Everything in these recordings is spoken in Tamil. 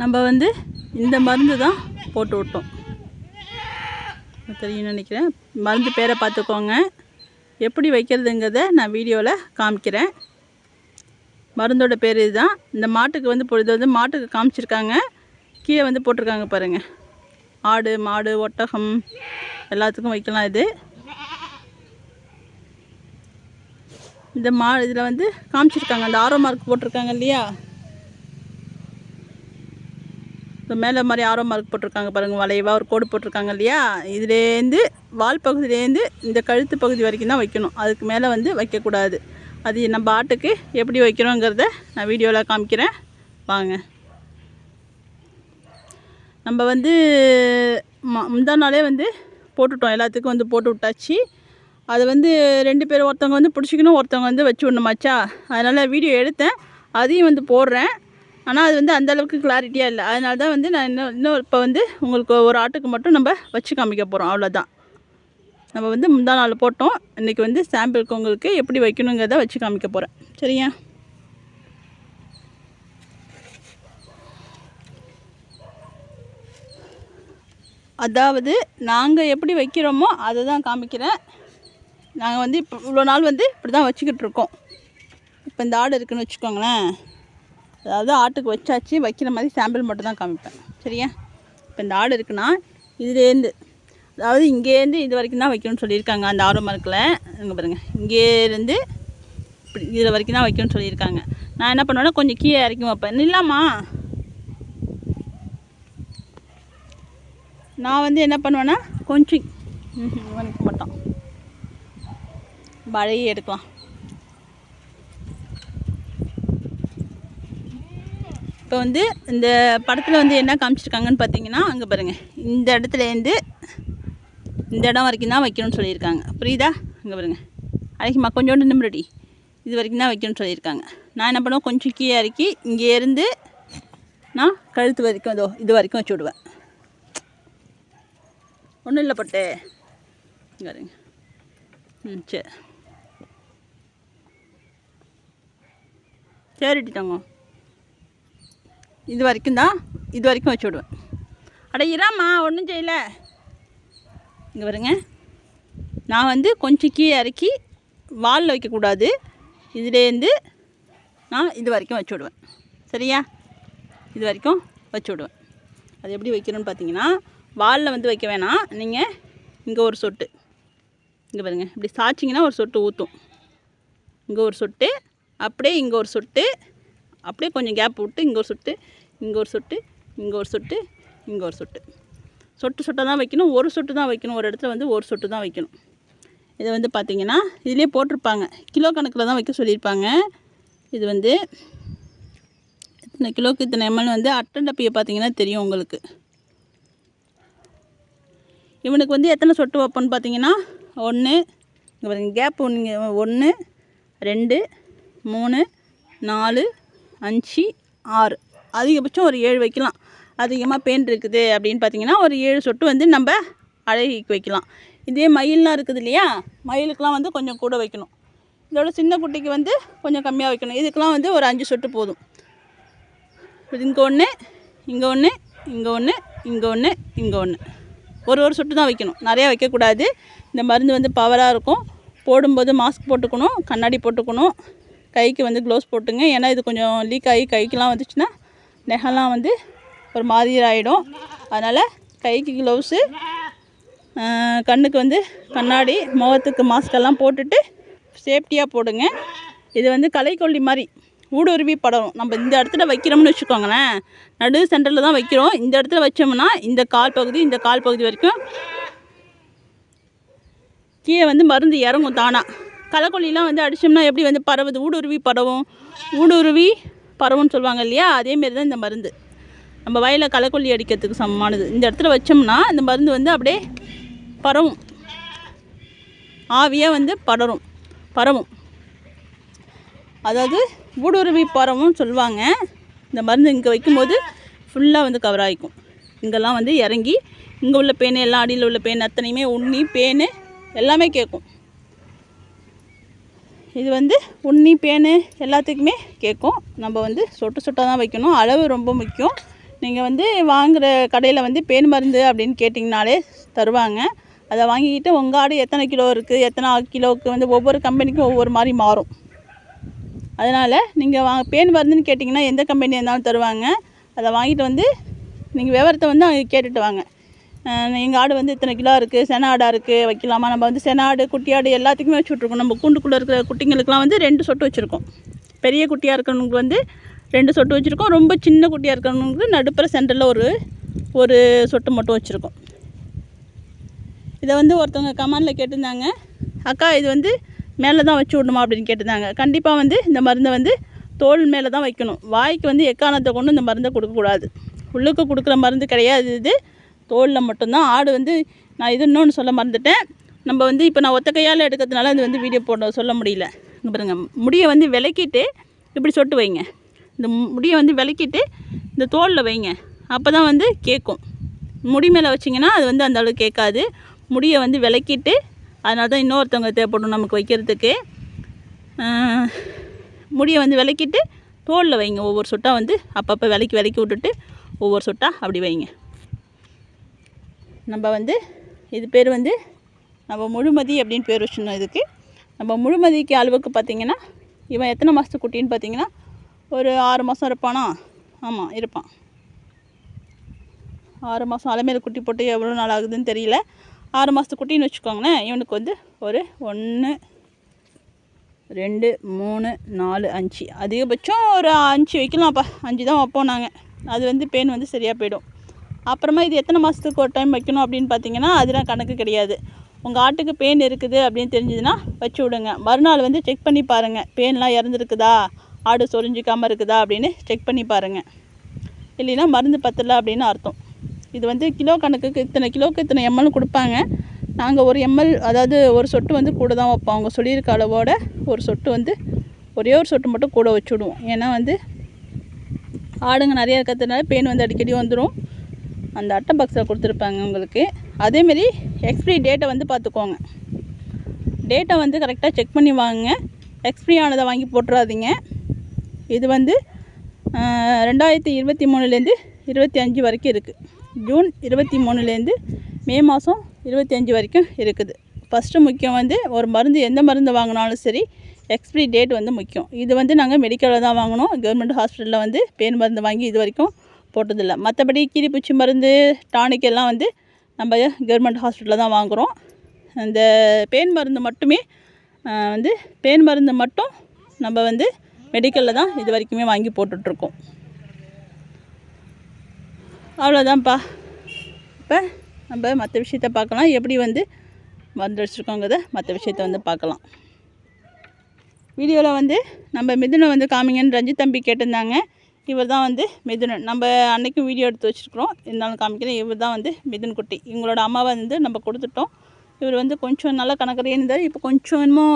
நம்ம வந்து இந்த மருந்து தான் போட்டு விட்டோம். தெரியும் நினைக்கிறேன். மருந்து பேரை பார்த்துக்கோங்க. எப்படி வைக்கிறதுங்கிறத நான் வீடியோவில் காமிக்கிறேன். மருந்தோட பேர் இதுதான். இந்த மாட்டுக்கு வந்து இப்போ இது வந்து மாட்டுக்கு காமிச்சிருக்காங்க. கீழே வந்து போட்டிருக்காங்க பாருங்கள் ஆடு மாடு ஒட்டகம் எல்லாத்துக்கும் வைக்கலாம் இது. இந்த மா இதில் வந்து காமிச்சிருக்காங்க. அந்த ஆரோ மார்க் போட்டிருக்காங்க இல்லையா? இப்போ மேலே மாதிரி ஆரோ மார்க் போட்டிருக்காங்க பாருங்கள் வளைவாக ஒரு கோடு போட்டிருக்காங்க இல்லையா? இதுலேருந்து வால் பகுதியிலேருந்து இந்த கழுத்து பகுதி வரைக்கும் தான் வைக்கணும். அதுக்கு மேலே வந்து வைக்கக்கூடாது. அது நம்ம ஆட்டுக்கு எப்படி வைக்கிறோங்கிறத நான் வீடியோவில் காமிக்கிறேன். வாங்க. நம்ம வந்து முந்தா நாளே வந்து போட்டுட்டோம். எல்லாத்துக்கும் வந்து போட்டு விட்டாச்சு. அது வந்து ரெண்டு பேர் ஒருத்தவங்க வந்து பிடிச்சிக்கணும் ஒருத்தவங்க வந்து வச்சு விடணுமாச்சா அதனால் வீடியோ எடுத்தேன். அதையும் வந்து போடுறேன். ஆனால் அது வந்து அந்தளவுக்கு கிளாரிட்டியாக இல்லை. அதனால தான் வந்து நான் இன்னும் இன்னும் இப்போ வந்து உங்களுக்கு ஒரு ஆட்டுக்கு மட்டும் நம்ம வச்சு காமிக்க போகிறோம் அவ்வளோதான் நம்ம வந்து முந்தா நாள் போட்டோம். இன்றைக்கி வந்து சாம்பிளுக்கு உங்களுக்கு எப்படி வைக்கணுங்கிறத வச்சு காமிக்க போகிறேன் சரியா? அதாவது நாங்கள் எப்படி வைக்கிறோமோ அதை தான் காமிக்கிறேன். நாங்கள் வந்து இப்போ இவ்வளோ நாள் வந்து இப்படி தான் வச்சுக்கிட்டு இருக்கோம். இப்போ இந்த ஆடு இருக்குதுன்னு வச்சுக்கோங்களேன். அதாவது ஆட்டுக்கு வச்சாச்சு வைக்கிற மாதிரி சாம்பிள் மட்டும் தான் காமிப்பேன். சரியா? இப்போ இந்த ஆடு இருக்குன்னா இதுலேருந்து அதாவது இங்கேருந்து இது வரைக்கும் தான் வைக்கணும்னு சொல்லியிருக்காங்க அந்த ஆர்வம் மார்க்கில் இங்கே பாருங்கள் இங்கேருந்து இப்படி இதில் வரைக்கும் தான் வைக்கணும்னு சொல்லியிருக்காங்க. நான் என்ன பண்ணுவேன்னா கொஞ்சம் கீழே இறக்கி வைப்பேன். இல்லாமா நான் வந்து என்ன பண்ணுவேன்னா கொஞ்சம் மட்டும். இவனுக்கு பழைய எடுக்கலாம். இப்போ வந்து இந்த படத்தில் வந்து என்ன காமிச்சிருக்காங்கன்னு பார்த்தீங்கன்னா அங்கே பாருங்கள் இந்த இடத்துலேருந்து இந்த இடம் வரைக்கும் தான் வைக்கணும்னு சொல்லியிருக்காங்க. புரியுதா? அங்கே பாருங்கள் அழகிமா கொஞ்சோண்டு நிம்மடி இது வரைக்கும் தான் வைக்கணும்னு சொல்லியிருக்காங்க. நான் என்ன பண்ணுவேன்? கொஞ்சம் கீழே இறக்கி இங்கே இருந்து நான் கழுத்து வரைக்கும் இதோ இது வரைக்கும் வச்சு விடுவேன். ஒன்றும் இல்லை பட்டு. இங்கே இருங்க ம் சரி சரிட்டி தங்கம். இது வரைக்கும் தான் இது வரைக்கும் வச்சு விடுவேன். அட இராம்மா ஒன்றும் செய்யலை. இங்கே பாருங்க. நான் வந்து கொஞ்சம் கீழே இறக்கி வாலில் வைக்கக்கூடாது. இதுலேருந்து நான் இது வரைக்கும் வச்சு விடுவேன். சரியா? இது வரைக்கும் வச்சு விடுவேன். அது எப்படி வைக்கணும்னு பார்த்தீங்கன்னா வாலில் வந்து வைக்க வேணாம். நீங்கள் இங்கே ஒரு சொட்டு. இங்கே பாருங்கள் இப்படி சாய்ச்சிங்கன்னா ஒரு சொட்டு ஊற்றும் இங்கே ஒரு சொட்டு அப்படியே இங்கே ஒரு சொட்டு அப்படியே கொஞ்சம் கேப் விட்டு இங்கே ஒரு சொட்டு இங்கே ஒரு சொட்டு இங்கே ஒரு சொட்டு இங்கே ஒரு சொட்டு. சொட்டு சொட்டை தான் வைக்கணும் ஒரு சொட்டு தான் வைக்கணும். ஒரு இடத்துல வந்து ஒரு சொட்டு தான் வைக்கணும். இதை வந்து பார்த்திங்கன்னா இதிலே போட்டிருப்பாங்க. கிலோ கணக்கில் தான் வைக்க சொல்லியிருப்பாங்க. இது வந்து இத்தனை கிலோக்கு இத்தனை எம்எல் வந்து அட்டன் டப்பியை பார்த்தீங்கன்னா தெரியும் உங்களுக்கு. இவனுக்கு வந்து எத்தனை சொட்டு வைப்போன்னு பார்த்தீங்கன்னா ஒன்று இங்கே பாருங்க கேப் ஒன்று ஒன்று ரெண்டு மூணு நாலு அஞ்சு ஆறு. அதிகபட்சம் ஒரு ஏழு வைக்கலாம். அதிகமாக பெயின் இருக்குது அப்படின்னு பார்த்தீங்கன்னா ஒரு ஏழு சொட்டு வந்து நம்ம அழகிக்கு வைக்கலாம். இதே மயிலெலாம் இருக்குது இல்லையா? மயிலுக்கெலாம் வந்து கொஞ்சம் கூட வைக்கணும். இதோட சின்ன குட்டிக்கு வந்து கொஞ்சம் கம்மியாக வைக்கணும். இதுக்கெலாம் வந்து ஒரு அஞ்சு சொட்டு போதும். இங்கே ஒன்று இங்கே ஒன்று இங்கே ஒன்று இங்கே ஒன்று இங்கே ஒன்று ஒரு ஒரு சொட்டு தான் வைக்கணும். நிறையா வைக்கக்கூடாது. இந்த மருந்து வந்து பவராக இருக்கும். போடும்போது மாஸ்க் போட்டுக்கணும். கண்ணாடி போட்டுக்கணும். கைக்கு வந்து க்ளோஸ் போட்டுங்க. ஏன்னா இது கொஞ்சம் லீக் ஆகி கைக்கெலாம் வந்துச்சுன்னா நெகம்லாம் வந்து ஒரு மாதிரி ஆகிடும் அதனால் கைக்கு க்ளவுஸு கண்ணுக்கு வந்து கண்ணாடி முகத்துக்கு மாஸ்கெல்லாம் போட்டுட்டு சேஃப்டியாக போடுங்க. இது வந்து கலைக்கொல்லி மாதிரி ஊடுருவி படம் நம்ம இந்த இடத்துல வைக்கிறோம்னு வச்சுக்கோங்களேன். நடு சென்டரில் தான் வைக்கிறோம். இந்த இடத்துல வச்சோம்னா இந்த கால் பகுதி இந்த கால் பகுதி வரைக்கும் கீழே வந்து மருந்து இறங்கும் தானாக களைக்கொல்லிலாம் வந்து அடித்தோம்னா எப்படி வந்து பரவுது? ஊடுருவி பரவும். ஊடுருவி பரவும்னு சொல்லுவாங்க இல்லையா? அதேமாரி தான் இந்த மருந்து. நம்ம வயலில் களைக்கொல்லி அடிக்கிறதுக்கு சமமானது. இந்த இடத்துல வச்சோம்னா இந்த மருந்து வந்து அப்படியே பரவும். ஆவியாக வந்து படரும். பரவும். அதாவது ஊடுருவி பரவும் சொல்லுவாங்க. இந்த மருந்து இங்கே வைக்கும்போது ஃபுல்லாக வந்து கவர் ஆகிக்கும். இங்கெல்லாம் வந்து இறங்கி இங்கே உள்ள பேனு எல்லாம் அடியில் உள்ள பேன் அத்தனையுமே உண்ணி பேனு எல்லாமே கேட்கும். இது வந்து உண்ணி பேனு எல்லாத்துக்குமே கேட்கும். நம்ம வந்து சொட்டு சொட்டாக தான் வைக்கணும். அளவு ரொம்ப முக்கியம். நீங்கள் வந்து வாங்குகிற கடையில் வந்து பேன் மருந்து அப்படின்னு கேட்டிங்கனாலே தருவாங்க. அதை வாங்கிக்கிட்டு உங்கள் ஆடு எத்தனை கிலோ இருக்குது எத்தனை கிலோவுக்கு வந்து ஒவ்வொரு கம்பெனிக்கும் ஒவ்வொரு மாதிரி மாறும். அதனால் நீங்கள் வா பேன் மருந்துன்னு கேட்டிங்கன்னா எந்த கம்பெனி இருந்தாலும் தருவாங்க. அதை வாங்கிட்டு வந்து நீங்கள் விவரத்தை வந்து அங்கே கேட்டுட்டு வாங்க. எங்கள் ஆடு வந்து இத்தனை கிலோ இருக்குது சென ஆடாக இருக்குது வைக்கலாமா? நம்ம வந்து சென ஆடு குட்டி ஆடு எல்லாத்துக்குமே வச்சு விட்ருக்கோம் நம்ம கூண்டுக்குள்ளே இருக்கிற குட்டிங்களுக்குலாம் வந்து ரெண்டு சொட்டு வச்சுருக்கோம். பெரிய குட்டியாக இருக்கிறவங்களுக்கு வந்து ரெண்டு சொட்டு வச்சுருக்கோம். ரொம்ப சின்ன குட்டியாக இருக்கிறவங்களுக்கு நடுப்புற சென்டரில் ஒரு ஒரு சொட்டு மட்டும் வச்சுருக்கோம். இதை வந்து ஒருத்தவங்க கமாண்டில் கேட்டிருந்தாங்க. அக்கா இது வந்து மேலே தான் வச்சு விடணுமா அப்படின்னு கேட்டிருந்தாங்க. கண்டிப்பாக வந்து இந்த மருந்தை வந்து தோல் மேலே தான் வைக்கணும். வாய்க்கு வந்து எக்காரணத்தை கொண்டு இந்த மருந்தை கொடுக்கக்கூடாது. உள்ளுக்கு கொடுக்குற மருந்து கிடையாது இது. தோலில் மட்டும்தான் ஆடு வந்து நான் இது இன்னொன்று சொல்ல மறந்துட்டேன். நம்ம வந்து இப்போ நான் ஒத்த கையால் எடுக்கிறதுனால அது வந்து வீடியோ போட சொல்ல முடியல. இங்க பாருங்க முடியை வந்து விளக்கிட்டு இப்படி சொட்டு வைங்க. இந்த முடியை வந்து விளக்கிட்டு இந்த தோலில் வைங்க. அப்போ தான் வந்து கேட்கும் முடி மேலே வச்சிங்கன்னா அது வந்து அந்த அளவுக்கு கேட்காது. முடியை வந்து விளக்கிட்டு அதனால தான் இன்னொருத்தவங்க தேவைப்படும் நமக்கு வைக்கிறதுக்கு. முடியை வந்து விளக்கிட்டு தோலில் வைங்க. ஒவ்வொரு சொட்டாக வந்து அப்பப்போ விலக்கி விலக்கி விட்டுட்டு ஒவ்வொரு சொட்டாக அப்படி வைங்க. நம்ம வந்து இது பேர் வந்து நம்ம முழுமதி அப்படின்னு பேர் வச்சுருந்தோம் இதுக்கு. நம்ம முழுமதிக்கு அளவுக்கு பார்த்திங்கன்னா இவன் எத்தனை மாதத்து குட்டின்னு பார்த்தீங்கன்னா ஒரு ஆறு மாதம் இருப்பானா? ஆமாம் இருப்பான். ஆறு மாதம் அலைமேல் குட்டி போட்டு எவ்வளோ நாள் ஆகுதுன்னு தெரியல. ஆறு மாதத்து குட்டின்னு வச்சுக்கோங்களேன் இவனுக்கு வந்து ஒரு ஒன்று ரெண்டு மூணு நாலு அஞ்சு. அதிகபட்சம் ஒரு அஞ்சு வைக்கலாம்ப்பா. அஞ்சு தான் வைப்போம் நாங்கள் அது வந்து பெயின் வந்து சரியாக போயிடும். அப்புறமா இது எத்தனை மாதத்துக்கு ஒரு டைம் வைக்கணும் அப்படின்னு பார்த்தீங்கன்னா அதெல்லாம் கணக்கு கிடையாது. உங்கள் ஆட்டுக்கு பெயின் இருக்குது அப்படின்னு தெரிஞ்சதுன்னா வச்சு விடுங்க. மறுநாள் வந்து செக் பண்ணி பாருங்கள் பெயின்லாம் இறந்துருக்குதா? ஆடு சொரிஞ்சிக்காமல் இருக்குதா? அப்படின்னு செக் பண்ணி பாருங்கள் இல்லைன்னா மருந்து பத்தலை அப்படின்னு அர்த்தம். இது வந்து கிலோ கணக்குக்கு இத்தனை கிலோவுக்கு இத்தனை எம்எல் கொடுப்பாங்க. நாங்கள் ஒரு எம்எல் அதாவது ஒரு சொட்டு வந்து கூட தான் வைப்போம். அவங்க சொல்லியிருக்க அளவோட ஒரு சொட்டு வந்து ஒரே ஒரு சொட்டு மட்டும் கூட வச்சு விடுவோம். ஏன்னா வந்து ஆடுங்க நிறையா இருக்கிறதுனால பெயின் வந்து அடிக்கடி வந்துடும் அந்த அட்டை பாக்ஸில் கொடுத்துருப்பாங்க உங்களுக்கு. அதேமாரி எக்ஸ்பிரி டேட்டை வந்து பார்த்துக்கோங்க டேட்டை வந்து கரெக்டாக செக் பண்ணி வாங்குங்க. எக்ஸ்பிரி ஆனதை வாங்கி போட்டுறாதீங்க. இது வந்து ரெண்டாயிரத்தி இருபத்தி மூணுலேருந்து இருபத்தி அஞ்சு வரைக்கும் இருக்குது ஜூன் இருபத்தி மூணுலேருந்து மே மாதம் இருபத்தி அஞ்சு வரைக்கும் இருக்குது. ஃபஸ்ட்டு முக்கியம் வந்து ஒரு மருந்து எந்த மருந்து வாங்கினாலும் சரி எக்ஸ்பிரி டேட் வந்து முக்கியம். இது வந்து நாங்கள் மெடிக்கலில் தான் வாங்கினோம் கவர்மெண்ட் ஹாஸ்பிட்டலில் வந்து பேன் மருந்து வாங்கி இது வரைக்கும் போட்டதில்லை. மற்றபடி கீரிப்பூச்சி மருந்து டானிக் எல்லாம் வந்து நம்ம கவர்மெண்ட் ஹாஸ்பிட்டலில் தான் வாங்குகிறோம் அந்த பேன் மருந்து மட்டுமே வந்து பேன் மருந்து மட்டும் நம்ம வந்து மெடிக்கலில் தான் இது வரைக்குமே வாங்கி போட்டுட்ருக்கோம். அவ்வளோதான்ப்பா இப்போ நம்ம மற்ற விஷயத்த பார்க்கலாம். எப்படி வந்து மருந்து அடிச்சிருக்கோங்கிறத மற்ற விஷயத்த வந்து பார்க்கலாம். வீடியோவில் வந்து நம்ம மிதுனை வந்து காமிங்கன்னு ரஞ்சித் தம்பி கேட்டிருந்தாங்க. இவர் தான் வந்து மிதுனன். நம்ம அன்னைக்கும் வீடியோ எடுத்து வச்சுருக்குறோம். இருந்தாலும் காமிக்கிறேன் இவர் தான் வந்து மிதுன் குட்டி இவங்களோட அம்மாவை வந்து நம்ம கொடுத்துட்டோம். இவர் வந்து கொஞ்சம் நல்லா கணக்கரையே இருந்தார். இப்போ கொஞ்சம் என்னமோ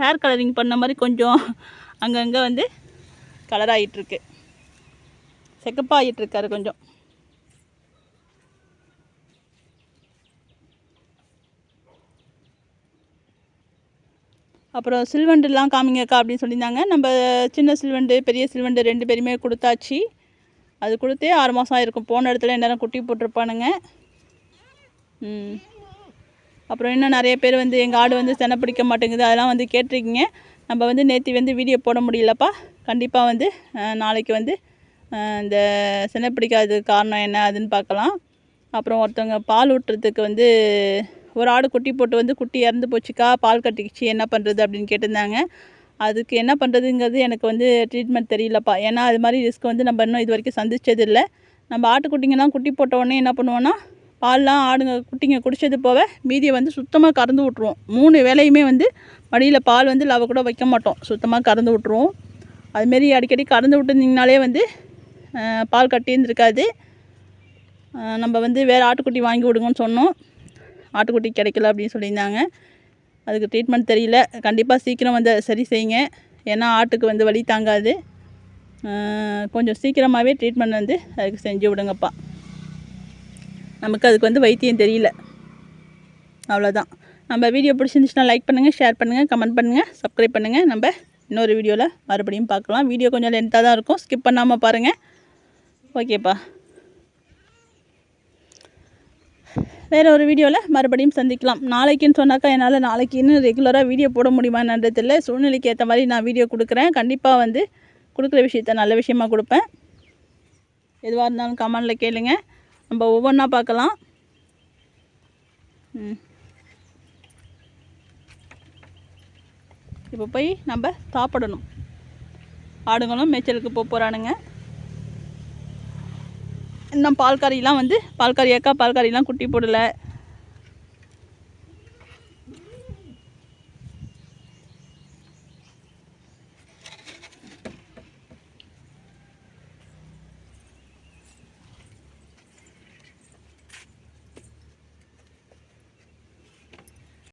ஹேர் கலரிங் பண்ண மாதிரி கொஞ்சம் அங்கங்கே வந்து கலர் ஆகிட்டுருக்கு செக்கப்பாகிட்டுருக்காரு கொஞ்சம். அப்புறம் சில்வண்டுலாம் காமிங்கக்கா அப்படின்னு சொல்லியிருந்தாங்க. நம்ம சின்ன சில்வண்டு பெரிய சில்வண்டு ரெண்டு பேருமே கொடுத்தாச்சு. அது கொடுத்தே ஆறு மாதம் ஆயிருக்கும். போன இடத்துல எந்நேரம் குட்டி போட்டிருப்பானுங்க. அப்புறம் இன்னும் நிறைய பேர் வந்து எங்கள் ஆடு வந்து செனை பிடிக்க மாட்டேங்குது. அதெல்லாம் வந்து கேட்டிருக்கீங்க. நம்ம வந்து நேற்று வந்து வீடியோ போட முடியலப்பா. கண்டிப்பாக வந்து நாளைக்கு வந்து இந்த செனை பிடிக்காததுக்கு காரணம் என்ன அதுன்னு பார்க்கலாம். அப்புறம் ஒருத்தவங்க பால் ஊட்டுறதுக்கு வந்து ஒரு ஆடு குட்டி போட்டு வந்து குட்டி இறந்து போச்சுக்கா பால் கட்டிக்கிச்சு என்ன பண்ணுறது அப்படின்னு கேட்டிருந்தாங்க. அதுக்கு என்ன பண்ணுறதுங்கிறது எனக்கு வந்து ட்ரீட்மெண்ட் தெரியலப்பா. ஏன்னா அது மாதிரி ரிஸ்க் வந்து நம்ம இன்னும் இது வரைக்கும் சந்திச்சது இல்லை நம்ம ஆட்டுக்குட்டிங்கெல்லாம் குட்டி போட்ட உடனே என்ன பண்ணுவோன்னா பால்லாம் ஆடுங்க குட்டிங்க குடித்தது போக மீதியை வந்து சுத்தமாக கறந்து விட்ருவோம் மூணு வேலையுமே வந்து மடியில் பால் வந்து லவ கூட வைக்க மாட்டோம். சுத்தமாக கறந்து விட்ருவோம் அதுமாரி அடிக்கடி கறந்து விட்டுருந்திங்கனாலே வந்து பால் கட்டியிருந்துருக்காது. நம்ம வந்து வேறு ஆட்டுக்குட்டி வாங்கி விடுங்கன்னு சொன்னோம். ஆட்டுக்குட்டி கிடைக்கல அப்படின்னு சொல்லியிருந்தாங்க. அதுக்கு ட்ரீட்மெண்ட் தெரியல. கண்டிப்பாக சீக்கிரம் வந்து சரி செய்யுங்க. ஏன்னா ஆட்டுக்கு வந்து வலி தாங்காது. கொஞ்சம் சீக்கிரமாகவே ட்ரீட்மெண்ட் வந்து அதுக்கு செஞ்சு விடுங்கப்பா. நமக்கு அதுக்கு வந்து வைத்தியம் தெரியல. அவ்வளோதான் நம்ம வீடியோ பிடிச்சிருந்துச்சுன்னா லைக் பண்ணுங்கள் ஷேர் பண்ணுங்கள் கமெண்ட் பண்ணுங்கள் சப்ஸ்கிரைப் பண்ணுங்கள் நம்ம இன்னொரு வீடியோவில் மறுபடியும் பார்க்கலாம். வீடியோ கொஞ்சம் லென்த்தாக தான் இருக்கும். ஸ்கிப் பண்ணாமல் பாருங்கள் ஓகேப்பா வேறு ஒரு வீடியோவில் மறுபடியும் சந்திக்கலாம். நாளைக்குன்னு சொன்னாக்கா என்னால் நாளைக்கு இன்னும் ரெகுலராக வீடியோ போட முடியுமான்றது இல்லை சூழ்நிலைக்கு ஏற்ற மாதிரி நான் வீடியோ கொடுக்குறேன். கண்டிப்பாக வந்து கொடுக்குற விஷயத்த நல்ல விஷயமா கொடுப்பேன். எதுவாக இருந்தாலும் கமெண்டில் கேளுங்க. நம்ம ஒவ்வொன்றா பார்க்கலாம். இப்போ போய் நம்ம சாப்பிடணும். ஆடுங்களும் மேய்ச்சலுக்கு போக போகிறானுங்க இன்னும் பால்காரிலாம் வந்து பால்காரி அக்கா பால்காரிலாம் குட்டி போடலை.